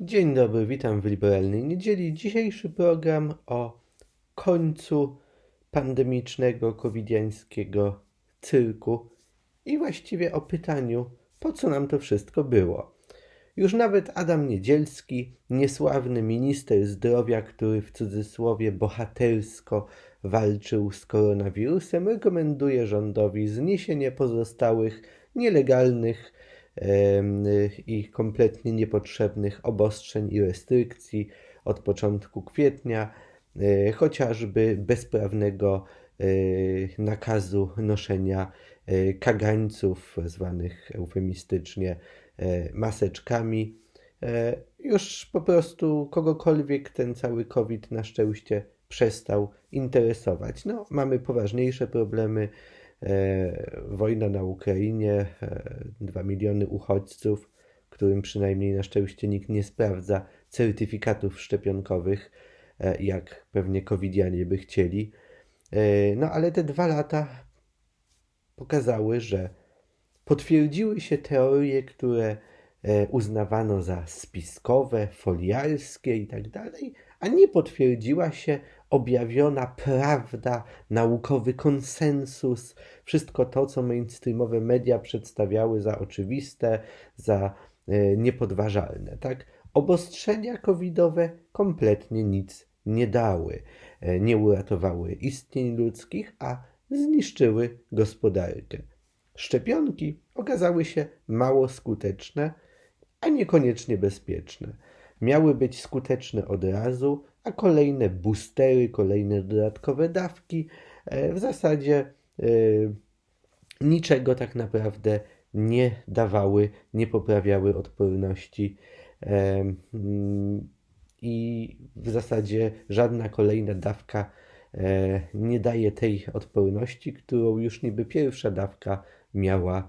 Dzień dobry, witam w Liberalnej Niedzieli. Dzisiejszy program o końcu pandemicznego, covidiańskiego cyrku i właściwie o pytaniu, po co nam to wszystko było. Już nawet Adam Niedzielski, niesławny minister zdrowia, który w cudzysłowie bohatersko walczył z koronawirusem, rekomenduje rządowi zniesienie pozostałych nielegalnych i kompletnie niepotrzebnych obostrzeń i restrykcji od początku kwietnia, e, chociażby bezprawnego e, nakazu noszenia e, kagańców, zwanych eufemistycznie maseczkami. Już po prostu kogokolwiek ten cały COVID na szczęście przestał interesować. No, mamy poważniejsze problemy wojna na Ukrainie, e, dwa miliony uchodźców, którym przynajmniej na szczęście nikt nie sprawdza certyfikatów szczepionkowych, e, jak pewnie covidianie by chcieli. No ale te dwa lata pokazały, że potwierdziły się teorie, które uznawano za spiskowe, foliarskie i tak a nie potwierdziła się objawiona prawda, naukowy konsensus, wszystko to, co mainstreamowe media przedstawiały za oczywiste, za e, niepodważalne. Tak? Obostrzenia covidowe kompletnie nic nie dały, e, nie uratowały istnień ludzkich, a zniszczyły gospodarkę. Szczepionki okazały się mało skuteczne, a niekoniecznie bezpieczne. Miały być skuteczne od razu, a kolejne boostery, kolejne dodatkowe dawki e, w zasadzie e, niczego tak naprawdę nie dawały, nie poprawiały odporności e, mm, i w zasadzie żadna kolejna dawka nie daje tej odporności, którą już niby pierwsza dawka miała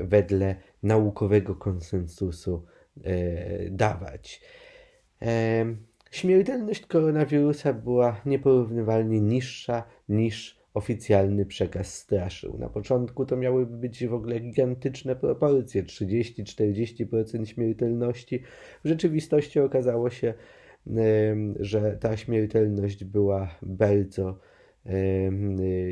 wedle naukowego konsensusu dawać. Śmiertelność koronawirusa była nieporównywalnie niższa niż oficjalny przekaz straszył. Na początku to miałyby być w ogóle gigantyczne proporcje 30-40% śmiertelności. W rzeczywistości okazało się, że ta śmiertelność była bardzo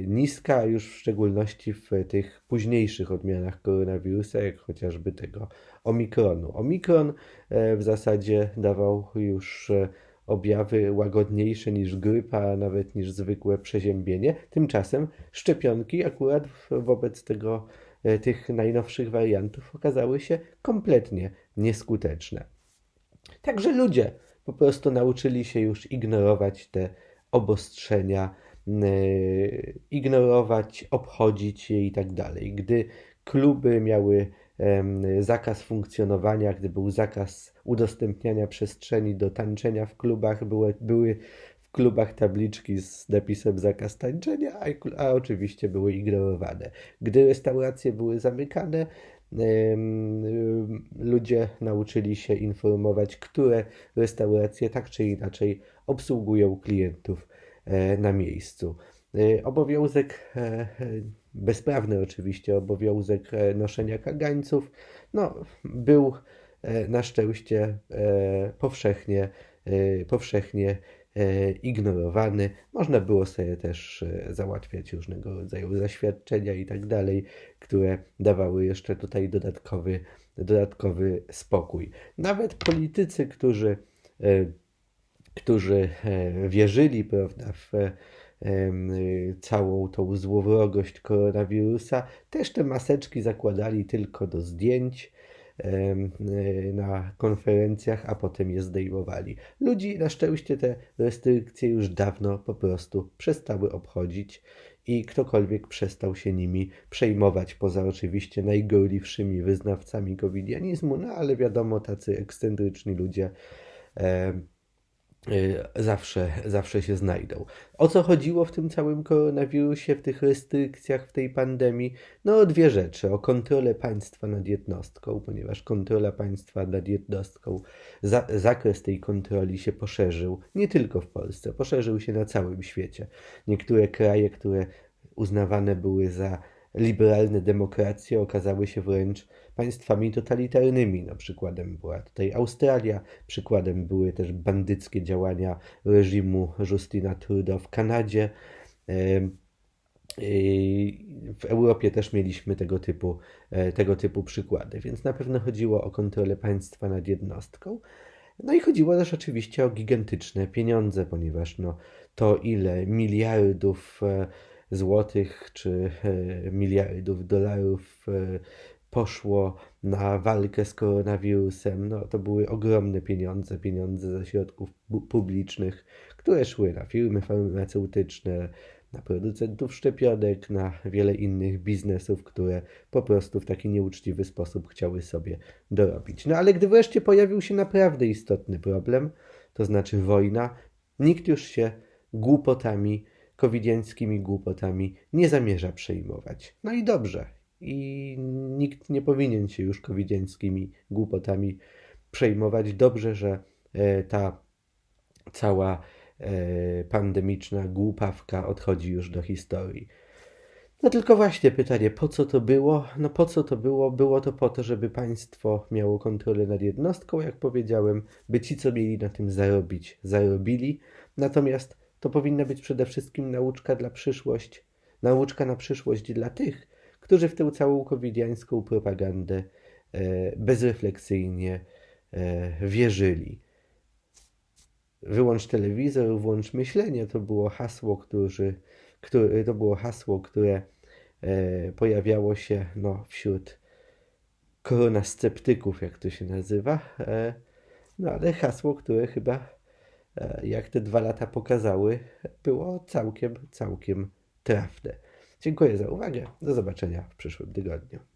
niska, już w szczególności w tych późniejszych odmianach koronawirusa, jak chociażby tego omikronu. Omikron e, w zasadzie dawał już e, objawy łagodniejsze niż grypa, a nawet niż zwykłe przeziębienie. Tymczasem szczepionki akurat wobec tego, e, tych najnowszych wariantów okazały się kompletnie nieskuteczne. Także ludzie po prostu nauczyli się już ignorować te obostrzenia, ignorować, obchodzić je i tak dalej. Gdy kluby miały zakaz funkcjonowania, gdy był zakaz udostępniania przestrzeni do tańczenia w klubach, były, były w klubach tabliczki z napisem zakaz tańczenia, a, a oczywiście były ignorowane. Gdy restauracje były zamykane, ludzie nauczyli się informować, które restauracje tak czy inaczej obsługują klientów na miejscu. E, obowiązek e, bezprawny oczywiście obowiązek e, noszenia kagańców, no, był e, na szczęście e, powszechnie, powszechnie ignorowany. Można było sobie też załatwiać różnego rodzaju zaświadczenia i tak dalej, które dawały jeszcze tutaj dodatkowy, dodatkowy spokój. Nawet politycy, którzy, którzy wierzyli prawda, w Y, całą tą złowrogość koronawirusa. Też te maseczki zakładali tylko do zdjęć y, na konferencjach, a potem je zdejmowali. Ludzi na szczęście te restrykcje już dawno po prostu przestały obchodzić i ktokolwiek przestał się nimi przejmować, poza oczywiście najgorliwszymi wyznawcami covidianizmu, no ale wiadomo, tacy ekscentryczni ludzie zawsze, zawsze się znajdą. O co chodziło w tym całym koronawirusie, w tych restrykcjach, w tej pandemii? No dwie rzeczy. O kontrolę państwa nad jednostką, ponieważ kontrola państwa nad jednostką, za, zakres tej kontroli się poszerzył, nie tylko w Polsce, poszerzył się na całym świecie. Niektóre kraje, które uznawane były za liberalne demokracje okazały się wręcz państwami totalitarnymi. No, przykładem była tutaj Australia, przykładem były też bandyckie działania reżimu Justina Trudeau w Kanadzie. W Europie też mieliśmy tego typu, e, tego typu przykłady, więc na pewno chodziło o kontrolę państwa nad jednostką. No i chodziło też oczywiście o gigantyczne pieniądze, ponieważ no, to ile miliardów e, złotych czy e, miliardów dolarów e, poszło na walkę z koronawirusem, no to były ogromne pieniądze, pieniądze ze środków pu- publicznych, które szły na firmy farmaceutyczne, na producentów szczepionek, na wiele innych biznesów, które po prostu w taki nieuczciwy sposób chciały sobie dorobić. No ale gdy wreszcie pojawił się naprawdę istotny problem, to znaczy wojna, nikt już się głupotami, covidiańskimi głupotami nie zamierza przejmować. No i dobrze. I nikt nie powinien się już covidiańskimi głupotami przejmować. Dobrze, że e, ta cała e, pandemiczna głupawka odchodzi już do historii. No tylko właśnie pytanie, po co to było? No po co to było? Było to po to, żeby państwo miało kontrolę nad jednostką, jak powiedziałem, by ci, co mieli na tym zarobić, zarobili. Natomiast to powinna być przede wszystkim nauczka dla przyszłość, nauczka na przyszłość dla tych, którzy w tę całą covidiańską propagandę e, bezrefleksyjnie e, wierzyli. Wyłącz telewizor, włącz myślenie. To było hasło, którzy, które, to było hasło, które e, pojawiało się no, wśród koronasceptyków, jak to się nazywa. E, no ale hasło, które chyba, jak te dwa lata pokazały, było całkiem, całkiem trafne. Dziękuję za uwagę. Do zobaczenia w przyszłym tygodniu.